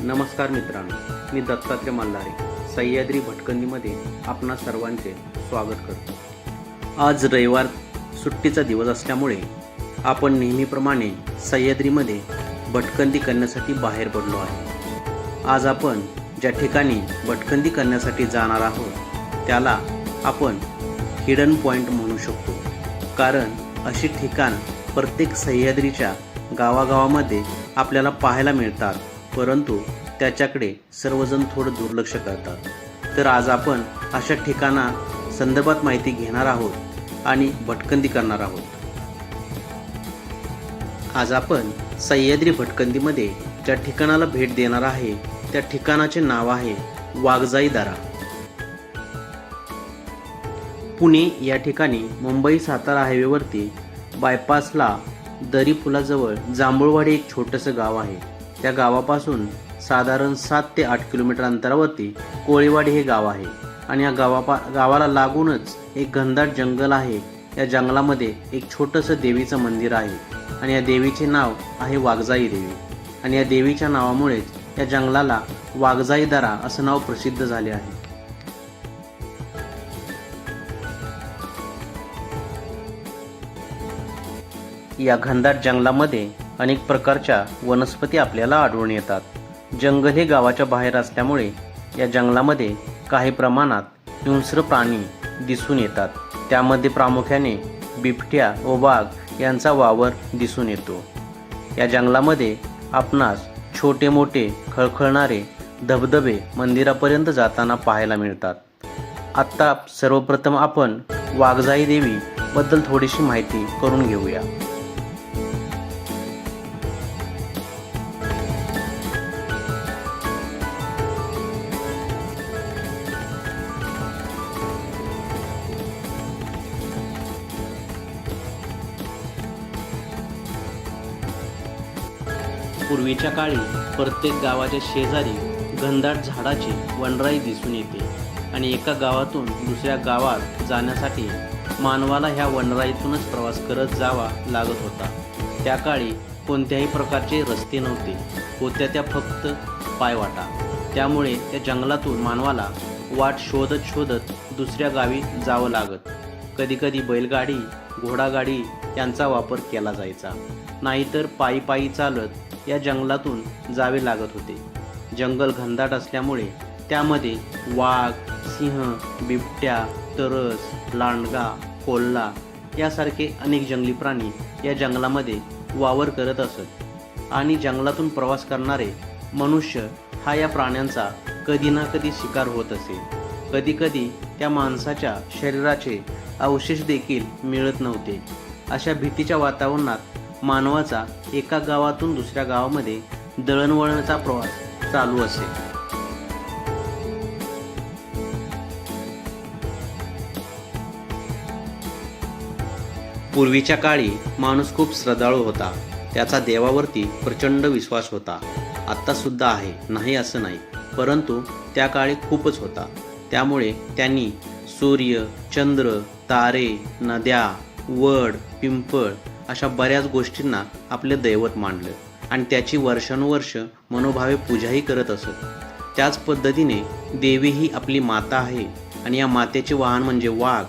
नमस्कार मित्रांनो मी दत्तात्रय मल्हारे सह्याद्री भटकंदीमध्ये आपणा सर्वांचे स्वागत करतो. आज रविवार सुट्टीचा दिवस असल्यामुळे आपण नेहमीप्रमाणे सह्याद्रीमध्ये भटकंदी करण्यासाठी बाहेर पडलो आहे. आज आपण ज्या ठिकाणी भटकंदी करण्यासाठी जाणार आहोत त्याला आपण हिडन पॉईंट म्हणू शकतो. कारण अशी ठिकाण प्रत्येक सह्याद्रीच्या गावागावामध्ये आपल्याला पाहायला मिळतात. परंतु त्याच्याकडे सर्वजण थोडं दुर्लक्ष करतात. तर आज आपण अशा ठिकाणा संदर्भात माहिती घेणार आहोत आणि भटकंदी करणार आहोत. आज आपण सह्याद्री भटकंदीमध्ये ज्या ठिकाणाला भेट देणार आहे त्या ठिकाणाचे नाव आहे वाघजाई दारा. पुणे या ठिकाणी मुंबई सातारा हायवेवरती बायपासला दरीपुलाजवळ जांभूळवाडी एक छोटंसं गाव आहे. त्या गावापासून साधारण सात ते आठ किलोमीटर अंतरावरती कोळीवाडी हे गाव आहे. आणि या गावापा गावाला लागूनच एक घनदाट जंगल आहे. या जंगलामध्ये एक छोटंसं देवीचं मंदिर आहे. आणि या देवीचे नाव आहे वाघजाई देवी. आणि या देवीच्या नावामुळेच या जंगलाला वाघजाई दरा असं नाव प्रसिद्ध झाले आहे. या घनदाट जंगलामध्ये अनेक प्रकारच्या वनस्पती आपल्याला आढळून येतात. जंगल हे गावाच्या बाहेर असल्यामुळे या जंगलामध्ये काही प्रमाणात हिंस्र प्राणी दिसून येतात. त्यामध्ये प्रामुख्याने बिबट्या व वाघ यांचा वावर दिसून येतो. या जंगलामध्ये आपणास छोटे मोठे खळखळणारे धबधबे मंदिरापर्यंत जाताना पाहायला मिळतात. आत्ता सर्वप्रथम आपण वाघजाई देवीबद्दल थोडीशी माहिती करून घेऊया. पूर्वीच्या काळी प्रत्येक गावाच्या शेजारी घनदाट झाडाची वनराई दिसून येते आणि एका गावातून दुसऱ्या गावात जाण्यासाठी मानवाला ह्या वनराईतूनच प्रवास करत जावा लागत होता. त्या काळी कोणत्याही प्रकारचे रस्ते नव्हते. होत्या त्या फक्त पायवाटा. त्यामुळे त्या जंगलातून मानवाला वाट शोधत शोधत दुसऱ्या गावी जावं लागत. कधीकधी बैलगाडी घोडागाडी यांचा वापर केला जायचा. नाहीतर पायी पायी चालत या जंगलातून जावे लागत होते. जंगल घनदाट असल्यामुळे त्यामध्ये वाघ सिंह बिबट्या तरस लांडगा कोल्हा यासारखे अनेक जंगली प्राणी या जंगलामध्ये वावर करत असत. आणि जंगलातून प्रवास करणारे मनुष्य हा या प्राण्यांचा कधी ना कधी शिकार होत असे. कधीकधी त्या माणसाच्या शरीराचे अवशेष देखील मिळत नव्हते. अशा भीतीच्या वातावरणात मानवाचा एका गावातून दुसऱ्या गावामध्ये दळणवळणाचा प्रवास चालू असे. पूर्वीच्या काळी माणूस खूप श्रद्धाळू होता. त्याचा देवावरती प्रचंड विश्वास होता. आत्ता सुद्धा आहे नाही असं नाही परंतु त्या काळी खूपच होता. त्यामुळे त्यांनी सूर्य चंद्र तारे नद्या वड पिंपळ अशा बऱ्याच गोष्टींना आपले दैवत मानलं. आणि त्याची वर्षानुवर्ष मनोभावे पूजाही करत असत. त्याच पद्धतीने देवी ही आपली माता आहे आणि या मातेचे वाहन म्हणजे वाघ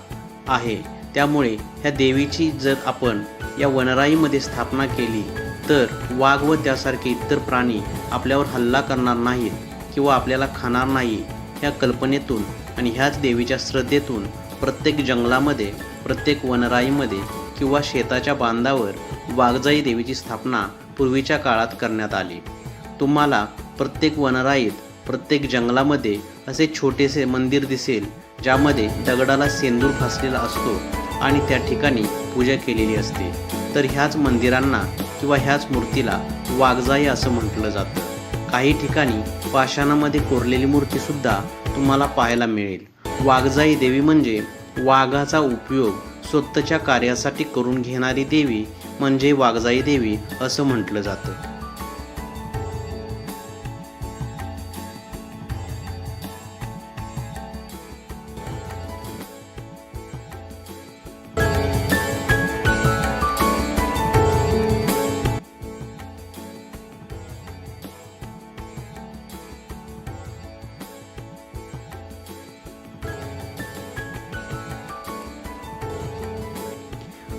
आहे. त्यामुळे ह्या देवीची जर आपण या वनराईमध्ये स्थापना केली तर वाघ व त्यासारखे इतर प्राणी आपल्यावर हल्ला करणार नाहीत किंवा आपल्याला खाणार नाही ह्या कल्पनेतून आणि ह्याच देवीच्या श्रद्धेतून प्रत्येक जंगलामध्ये प्रत्येक वनराईमध्ये किंवा शेताच्या बांधावर वाघजाई देवीची स्थापना पूर्वीच्या काळात करण्यात आली. तुम्हाला प्रत्येक वनराईत प्रत्येक जंगलामध्ये असे छोटेसे मंदिर दिसेल ज्यामध्ये दगडाला सेंदूर फासलेला असतो आणि त्या ठिकाणी पूजा केलेली असते. तर ह्याच मंदिरांना किंवा ह्याच मूर्तीला वाघजाई असं म्हटलं जातं. काही ठिकाणी पाषाणामध्ये कोरलेली मूर्तीसुद्धा तुम्हाला पाहायला मिळेल. वाघजाई देवी म्हणजे वाघाचा उपयोग स्वतःच्या कार्यासाठी करून घेणारी देवी म्हणजे वाघजाई देवी असं म्हटलं जातं.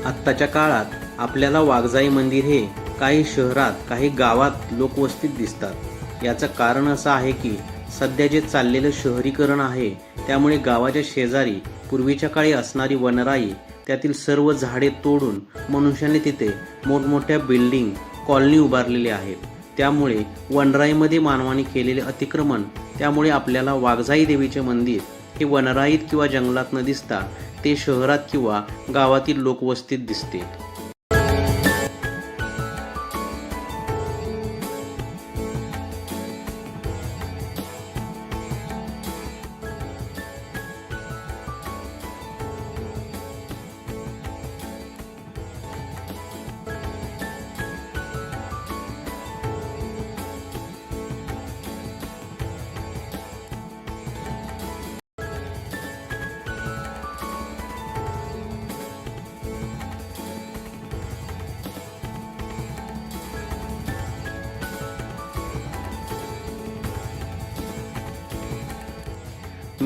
आत्ताच्या काळात आपल्याला वाघजाई मंदिर हे काही शहरात काही गावात लोकवस्तीत दिसतात. याचं कारण असं आहे की सध्या जे चाललेलं शहरीकरण आहे त्यामुळे गावाच्या शेजारी पूर्वीच्या काळी असणारी वनराई त्यातील सर्व झाडे तोडून मनुष्याने तिथे मोठमोठ्या बिल्डिंग कॉलनी उभारलेले आहेत. त्यामुळे वनराईमध्ये मानवाने केलेले अतिक्रमण त्यामुळे आपल्याला वाघजाई देवीचे मंदिर हे वनराईत किंवा जंगलात न दिसता ते शहरात किंवा गावातील लोकवस्तीत दिसते.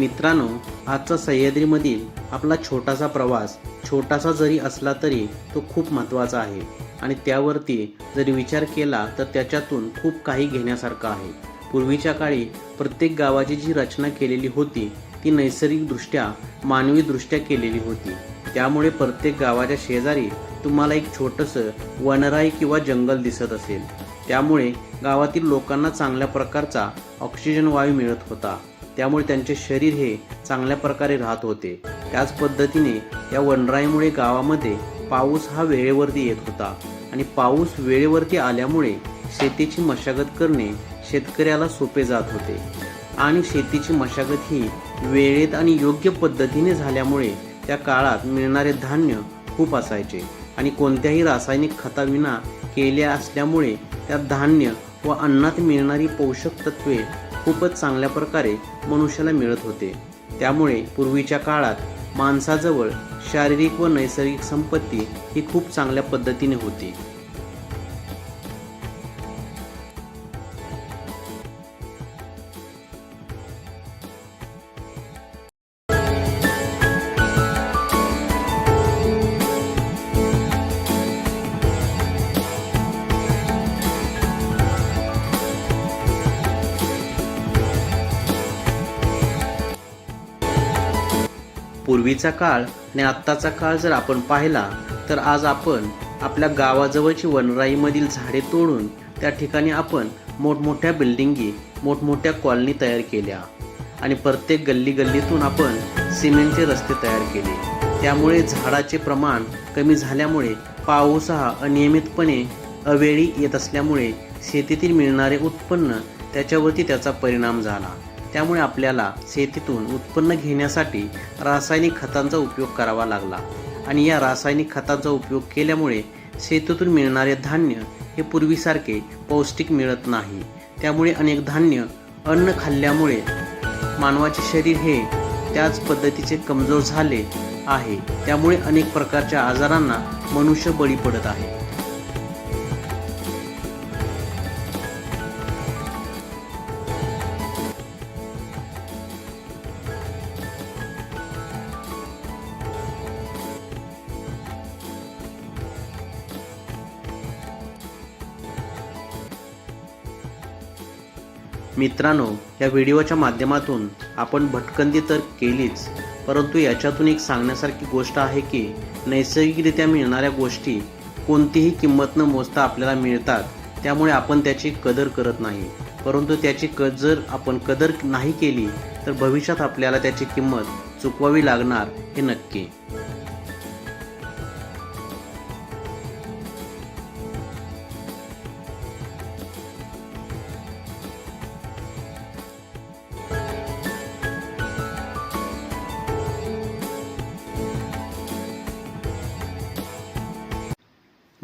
मित्रांनो आजचा सह्याद्रीमधील आपला छोटासा प्रवास छोटासा जरी असला तरी तो खूप महत्त्वाचा आहे. आणि त्यावरती जरी विचार केला तर त्याच्यातून खूप काही घेण्यासारखं आहे. पूर्वीच्या काळी प्रत्येक गावाची जी रचना केलेली होती ती नैसर्गिकदृष्ट्या मानवीदृष्ट्या केलेली होती. त्यामुळे प्रत्येक गावाच्या शेजारी तुम्हाला एक छोटंसं वनराई किंवा जंगल दिसत असेल. त्यामुळे गावातील लोकांना चांगल्या प्रकारचा ऑक्सिजन वायू मिळत होता. त्यामुळे त्यांचे शरीर हे चांगल्या प्रकारे राहत होते. त्याच पद्धतीने या वनराईमुळे गावामध्ये पाऊस हा वेळेवरती येत होता आणि पाऊस वेळेवरती आल्यामुळे शेतीची मशागत करणे शेतकऱ्याला सोपे जात होते. आणि शेतीची मशागत ही वेळेत आणि योग्य पद्धतीने झाल्यामुळे त्या काळात मिळणारे धान्य खूप असायचे आणि कोणत्याही रासायनिक खताविना केले असल्यामुळे त्या धान्य व अन्नात मिळणारी पोषक तत्वे खूपच चांगल्या प्रकारे मनुष्याला मिळत होते. त्यामुळे पूर्वीच्या काळात माणसाजवळ शारीरिक व नैसर्गिक संपत्ती ही खूप चांगल्या पद्धतीने होती. पूर्वीचा काळ आणि आत्ताचा काळ जर आपण पाहिला तर आज आपण आपल्या गावाजवळची वनराईमधील झाडे तोडून त्या ठिकाणी आपण मोठमोठ्या बिल्डिंगी मोठमोठ्या कॉलनी तयार केल्या. आणि प्रत्येक गल्ली गल्लीतून आपण सिमेंटचे रस्ते तयार केले. त्यामुळे झाडाचे प्रमाण कमी झाल्यामुळे पाऊस हा अनियमितपणे अवेळी येत असल्यामुळे शेतीतील मिळणारे उत्पन्न त्याच्यावरती त्याचा परिणाम झाला. त्यामुळे आपल्याला शेतीतून उत्पन्न घेण्यासाठी रासायनिक खतांचा उपयोग करावा लागला. आणि या रासायनिक खतांचा उपयोग केल्यामुळे शेतीतून मिळणारे धान्य हे पूर्वीसारखे पौष्टिक मिळत नाही. त्यामुळे अनेक धान्य अन्न खाल्ल्यामुळे मानवाचे शरीर हे त्याच पद्धतीचे कमजोर झाले आहे. त्यामुळे अनेक प्रकारच्या आजारांना मनुष्य बळी पडत आहे. मित्रांनो या व्हिडिओच्या माध्यमातून आपण भटकंती तर केलीच परंतु याच्यातून एक सांगण्यासारखी गोष्ट आहे की नैसर्गिकरित्या मिळणाऱ्या गोष्टी कोणतीही किंमत न मोजता आपल्याला मिळतात त्यामुळे आपण त्याची कदर करत नाही. परंतु त्याची क जर आपण कदर नाही केली तर भविष्यात आपल्याला त्याची किंमत चुकवावी लागणार हे नक्की.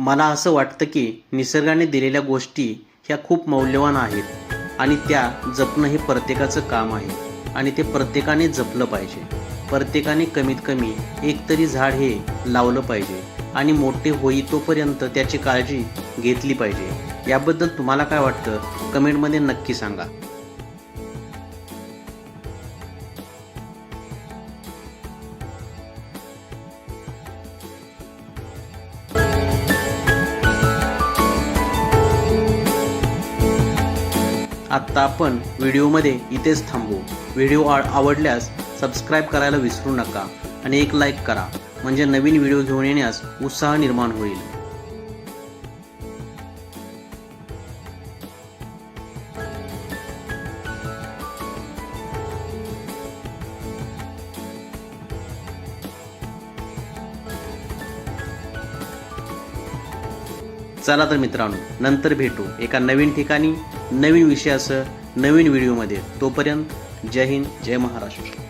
मला असं वाटतं की निसर्गाने दिलेल्या गोष्टी ह्या खूप मौल्यवान आहेत आणि त्या जपणं हे प्रत्येकाचं काम आहे आणि ते प्रत्येकाने जपलं पाहिजे. प्रत्येकाने कमीत कमी एक तरी झाड हे लावलं पाहिजे आणि मोठे होई तोपर्यंत त्याची काळजी घेतली पाहिजे. याबद्दल तुम्हाला काय वाटतं? कमेंटमध्ये नक्की सांगा. आत्ता आपण व्हिडिओमध्ये इथेच थांबू. व्हिडिओ आ- आवडल्यास सबस्क्राईब करायला विसरू नका आणि एक लाईक करा. म्हणजे नवीन व्हिडिओ घेऊन येण्यास उत्साह निर्माण होईल. चला तर मित्रांनो नंतर भेटू एका नवीन ठिकाणी नवीन विषयासह नवीन व्हिडिओमध्ये. तोपर्यंत जय हिंद जय महाराष्ट्र.